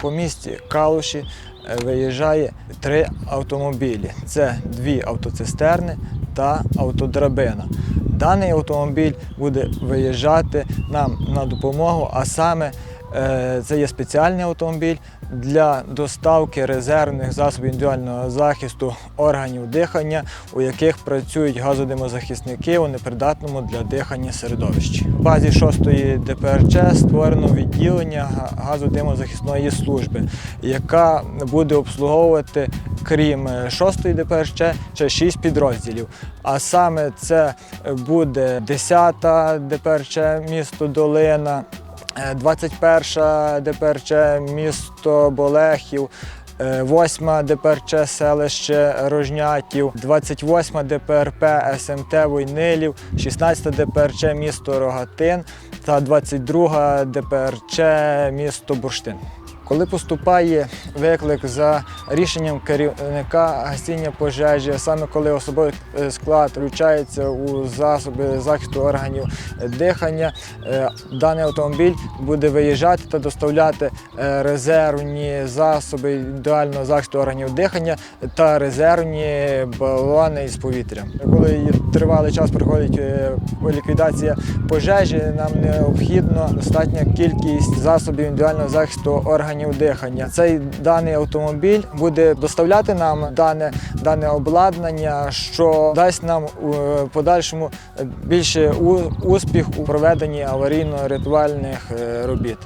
По місті Калуші е, виїжджає три автомобілі. Це дві автоцистерни та автодрабина. Даний автомобіль буде виїжджати нам на допомогу, а саме це є спеціальний автомобіль для доставки резервних засобів індивідуального захисту органів дихання, у яких працюють газодимозахисники у непридатному для дихання середовищі. В базі 6-ї ДПРЧ створено відділення газодимозахисної служби, яка буде обслуговувати крім 6-ї ДПРЧ ще 6 підрозділів. А саме це буде 10-та ДПРЧ місто Долина, е, 21 ДПРЧ місто Болехів, е, 8 ДПРЧ селище Рожнятів, 28 ДПРП СМТ Войнилів, 16 ДПРЧ місто Рогатин. Та 22 ДПРЧ місто Бурштин. Коли поступає виклик за рішенням керівника гасіння пожежі, саме коли особовий е, склад включається у засоби захисту органів дихання, е, даний автомобіль буде виїжджати та доставляти е, резервні засоби індивідуального захисту органів дихання та резервні балони із повітрям. Коли тривалий час проходить ліквідація пожежі, нам необхідно достатня кількість засобів індивідуального захисту органів дихання. Цей даний автомобіль буде доставляти нам дане, дане обладнання, що дасть нам у подальшому більше успіх у проведенні аварійно-рятувальних е, робіт.